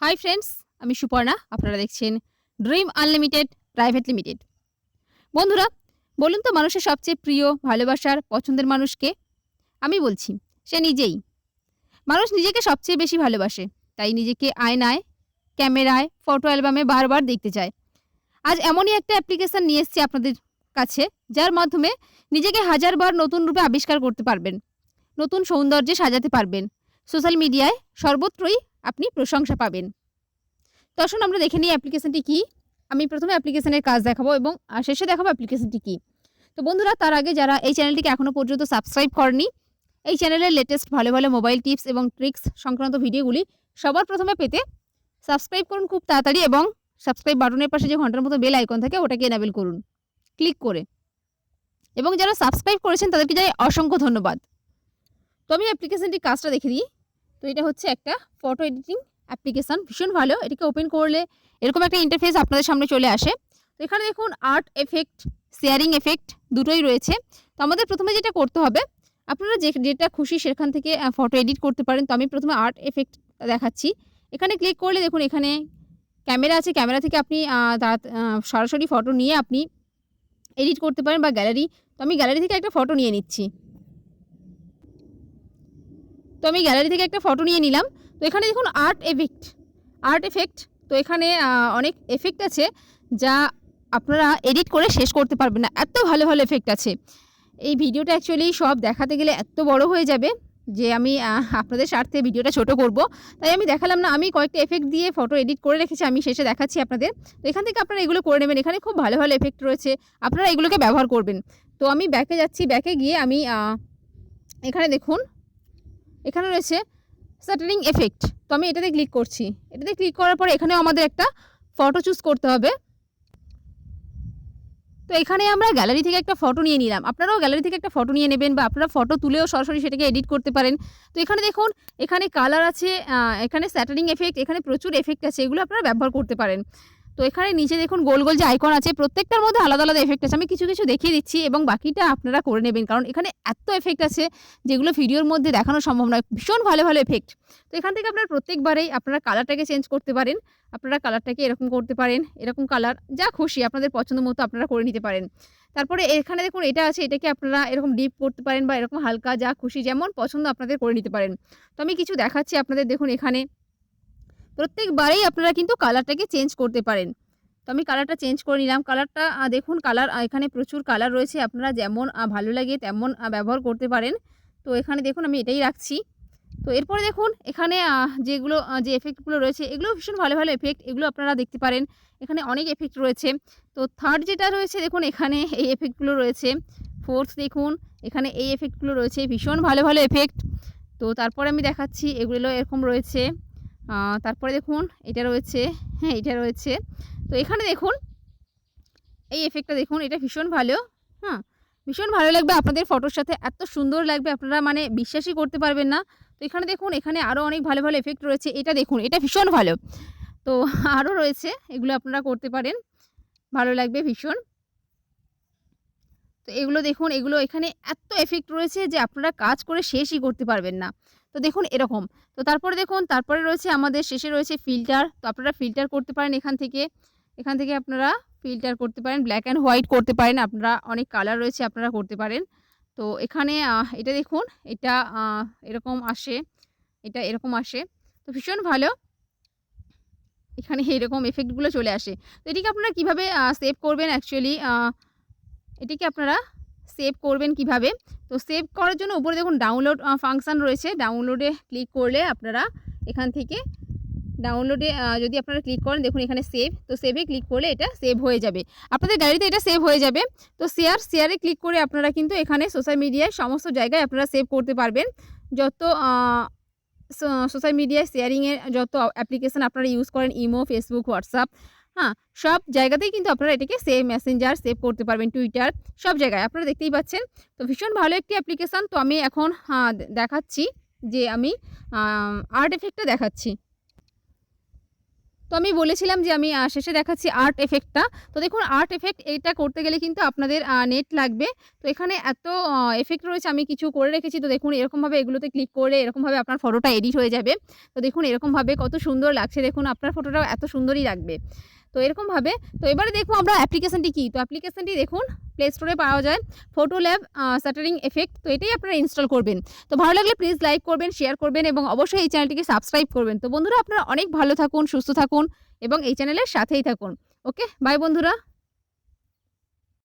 Hi friends আমি সুপর্ণা, আপনারা দেখছেন ড্রিম আনলিমিটেড প্রাইভেট লিমিটেড বন্ধুরা, বলুন তো মানুষের সবচেয়ে প্রিয়, ভালোবাসার, পছন্দের মানুষকে? আমি বলছি, সে নিজেই। মানুষ নিজেকে সবচেয়ে বেশি ভালোবাসে, তাই নিজেকে আয়নায়, ক্যামেরায় ফটো অ্যালবামে বারবার দেখতে চায়। আজ এমনই একটা অ্যাপ্লিকেশন নিয়ে এসেছি আপনাদের কাছে, যার মাধ্যমে নিজেকে হাজারবার নতুন রূপে আবিষ্কার করতে পারবেন, নতুন সৌন্দর্যে সাজাতে পারবেন। সোশ্যাল মিডিয়ায় সর্বত্রই আপনি প্রশংসা পাবেন। তো আসুন আমরা দেখে নিই অ্যাপ্লিকেশনটি কী। আমি প্রথমে অ্যাপ্লিকেশনের কাজ দেখাবো এবং শেষে দেখাবো অ্যাপ্লিকেশনটি কী। তো বন্ধুরা, তার আগে যারা এই চ্যানেলটিকে এখনও পর্যন্ত সাবস্ক্রাইব করেনি, এই চ্যানেলের লেটেস্ট ভালো ভালো মোবাইল টিপস এবং ট্রিক্স সংক্রান্ত ভিডিওগুলি সবার প্রথমে পেতে সাবস্ক্রাইব করুন খুব তাড়াতাড়ি এবং সাবস্ক্রাইব বাটনের পাশে যে ঘণ্টার মতো বেল আইকন থাকে, ওটাকে এনাবেল করুন। ক্লিক করে। এবং যারা সাবস্ক্রাইব করেছেন, তাদেরকে জানাই অসংখ্য ধন্যবাদ। তো আমি অ্যাপ্লিকেশনটির কাজটা দেখে দিই তো এটা হচ্ছে একটা ফটো এডিটিং অ্যাপ্লিকেশন ভীষণ ভালো। এটাকে ওপেন করলে এরকম একটা ইন্টারফেস আপনাদের সামনে চলে আসে। তো এখানে দেখুন আর্ট এফেক্ট শেয়ারিং এফেক্ট দুটোই রয়েছে। তো আমাদের প্রথমে যেটা করতে হবে, আপনারা যে যেটা খুশি সেখান থেকে ফটো এডিট করতে পারেন। তো আমি প্রথমে আর্ট এফেক্ট দেখাচ্ছি। এখানে ক্লিক করলে দেখুন, এখানে ক্যামেরা আছে। ক্যামেরা থেকে আপনি সরাসরি ফটো নিয়ে আপনি এডিট করতে পারেন বা গ্যালারি তো আমি গ্যালারি থেকে একটা ফটো নিয়ে নিচ্ছি। তো আমি গ্যালারি থেকে একটা ফটো নিয়ে নিলাম। তো এখানে দেখুন আর্ট এফেক্ট আর্ট এফেক্ট তো এখানে অনেক এফেক্ট আছে যা আপনারা এডিট করে শেষ করতে পারবেন না। এত ভালো ভালো এফেক্ট আছে। এই ভিডিওটা অ্যাকচুয়ালি সব দেখাতে গেলে এত বড় হয়ে যাবে যে আমি আপনাদের স্বার্থে ভিডিওটা ছোট করব। তাই আমি দেখালাম না, আমি কয়েকটা এফেক্ট দিয়ে ফটো এডিট করে রেখেছি, আমি শেষে দেখাচ্ছি আপনাদের। তো এখান থেকে আপনারা এগুলো করে নেবেন। এখানে খুব ভালো ভালো এফেক্ট রয়েছে, আপনারা এগুলোকে ব্যবহার করবেন। তো আমি ব্যাকে যাচ্ছি ব্যাকে গিয়ে আমি এখানে দেখুন এখানে রয়েছে স্যাটারিং এফেক্ট তো আমি এটাতে ক্লিক করছি। এটাতে ক্লিক করার পরে এখানেও আমাদের একটা ফটো চুজ করতে হবে। তো এখানে আমরা গ্যালারি থেকে একটা ফটো নিয়ে নিলাম। আপনারাও গ্যালারি থেকে একটা ফটো নিয়ে নেবেন বা আপনারা ফটো তুলেও সরাসরি সেটাকে এডিট করতে পারেন। তো এখানে দেখুন, এখানে কালার আছে এখানে স্যাটারিং এফেক্ট এখানে প্রচুর এফেক্ট আছে, এগুলো আপনারা ব্যবহার করতে পারেন। তো এখানে নিচে দেখুন গোল গোল যে আইকন আছে, প্রত্যেকটার মধ্যে আলাদা আলাদা এফেক্ট আছে। আমি কিছু কিছু দেখিয়ে দিচ্ছি এবং বাকিটা আপনারা করে নেবেন। কারণ এখানে এত এফেক্ট আছে যেগুলো ভিডিওর মধ্যে দেখানো সম্ভব নয়। ভীষণ ভালো ভালো এফেক্ট তো এখান থেকে আপনারা প্রত্যেকবারেই আপনারা কালারটাকে চেঞ্জ করতে পারেন। আপনারা কালারটাকে এরকম করতে পারেন, এরকম কালার যা খুশি আপনাদের পছন্দ মতো আপনারা করে নিতে পারেন। তারপরে এখানে দেখুন এটা আছে, এটাকে আপনারা এরকম ডিপ করতে পারেন বা এরকম হালকা, যা খুশি, যেমন পছন্দ আপনাদের করে নিতে পারেন। তো আমি কিছু দেখাচ্ছি আপনাদের। দেখুন এখানে প্রত্যেকবারেই আপনারা কিন্তু কালারটাকে চেঞ্জ করতে পারেন। তো আমি কালারটা চেঞ্জ করে নিলাম। কালারটা দেখুন কালার এখানে প্রচুর কালার রয়েছে। আপনারা যেমন ভালো লাগে তেমন ব্যবহার করতে পারেন। তো এখানে দেখুন, আমি এটাই রাখছি। তো এরপরে দেখুন, এখানে যেগুলো যে এফেক্টগুলো রয়েছে এগুলো ভীষণ ভালো ভালো এফেক্ট এগুলো আপনারা দেখতে পারেন। এখানে অনেক এফেক্ট রয়েছে। তো থার্ড যেটা রয়েছে, দেখুন, এখানে এই এফেক্টগুলো রয়েছে। ফোর্থ দেখুন, এখানে এই এফেক্টগুলো রয়েছে। ভীষণ ভালো ভালো এফেক্ট তো তারপরে আমি দেখাচ্ছি, এগুলো এরকম রয়েছে। তারপরে দেখুন, এটা রয়েছে হ্যাঁ এটা রয়েছে। তো এখানে দেখুন, এই এফেক্টটা দেখুন, এটা ভীষণ ভালো হ্যাঁ ভীষণ ভালো লাগবে আপনাদের ফটোর সাথে, এত সুন্দর লাগবে, আপনারা মানে বিশ্বাসই করতে পারবেন না। তো এখানে দেখুন, এখানে আরও অনেক ভালো ভালো এফেক্ট রয়েছে, এটা দেখুন, এটা ভীষণ ভালো। তো আরও রয়েছে, এগুলো আপনারা করতে পারেন, ভালো লাগবে ভীষণ। তো এগুলো দেখুন, এগুলো এখানে এত এফেক্ট রয়েছে যে আপনারা কাজ করে শেষই করতে পারবেন না। তো দেখুন এরকম। তো তারপরে দেখুন, তারপরে রয়েছে আমাদের শেষে রয়েছে ফিল্টার তো আপনারা ফিল্টার করতে পারেন এখান থেকে। এখান থেকে আপনারা ফিল্টার করতে পারেন। ব্ল্যাক অ্যান্ড হোয়াইট করতে পারেন। আপনারা অনেক কালার রয়েছে, আপনারা করতে পারেন। তো এখানে এটা দেখুন, এটা এরকম আসে। এটা এরকম আসে। তো ভীষণ ভালো। এখানে এরকম এফেক্টগুলো চলে আসে। তো এটিকে আপনারা কীভাবে সেভ করবেন অ্যাকচুয়ালি এটিকে আপনারা সেভ করবেন কীভাবে? তো সেভ করার জন্য উপরে দেখুন ডাউনলোড ফাংশান রয়েছে। ডাউনলোডে ক্লিক করলে আপনারা এখান থেকে ডাউনলোডে যদি আপনারা ক্লিক করেন, দেখুন এখানে সেভ তো সেভে ক্লিক করলে এটা সেভ হয়ে যাবে। আপনাদের গ্যালারিতে এটা সেভ হয়ে যাবে। তো শেয়ার শেয়ারে ক্লিক করে আপনারা কিন্তু এখানে সোশ্যাল মিডিয়ায় সমস্ত জায়গায় আপনারা সেভ করতে পারবেন। যত সোশ্যাল মিডিয়ায় শেয়ারিংয়ের যত অ্যাপ্লিকেশান আপনারা ইউজ করেন ইমো ফেসবুক হোয়াটসঅ্যাপ হ্যাঁ সব জায়গাতেই কিন্তু আপনারা এটাকে সেভ মেসেঞ্জার সেভ করতে পারবেন টুইটার সব জায়গায়। আপনারা দেখতেই পাচ্ছেন। তো ভীষণ ভালো একটি অ্যাপ্লিকেশান তো আমি এখন হ্যাঁ, দেখাচ্ছি যে আমি আর্ট এফেক্টটা দেখাচ্ছি। তো আমি বলেছিলাম যে আমি শেষে দেখাচ্ছি আর্ট এফেক্টটা তো দেখুন আর্ট এফেক্ট এটা করতে গেলে কিন্তু আপনাদের নেট লাগবে। তো এখানে এত এফেক্ট রয়েছে আমি কিছু করে রেখেছি। তো দেখুন এরকমভাবে এগুলোতে ক্লিক করে এরকমভাবে আপনার ফটোটা এডিট হয়ে যাবে। তো দেখুন এরকমভাবে কত সুন্দর লাগছে। দেখুন আপনার ফটোটাও এত সুন্দরই লাগবে। তো এরকমভাবে তো এবারে দেখব আমরা অ্যাপ্লিকেশানটি কী? তো অ্যাপ্লিকেশানটি দেখুন প্লে স্টোরে পাওয়া যায় ফটো ল্যাব স্যাটারিং এফেক্ট তো এটাই আপনারা ইনস্টল করবেন। তো ভালো লাগলে প্লিজ লাইক করবেন শেয়ার করবেন এবং অবশ্যই এই চ্যানেলটিকে সাবস্ক্রাইব করবেন। তো বন্ধুরা আপনারা অনেক ভালো থাকুন, সুস্থ থাকুন এবং এই চ্যানেলের সাথেই থাকুন। ওকে বাই বন্ধুরা।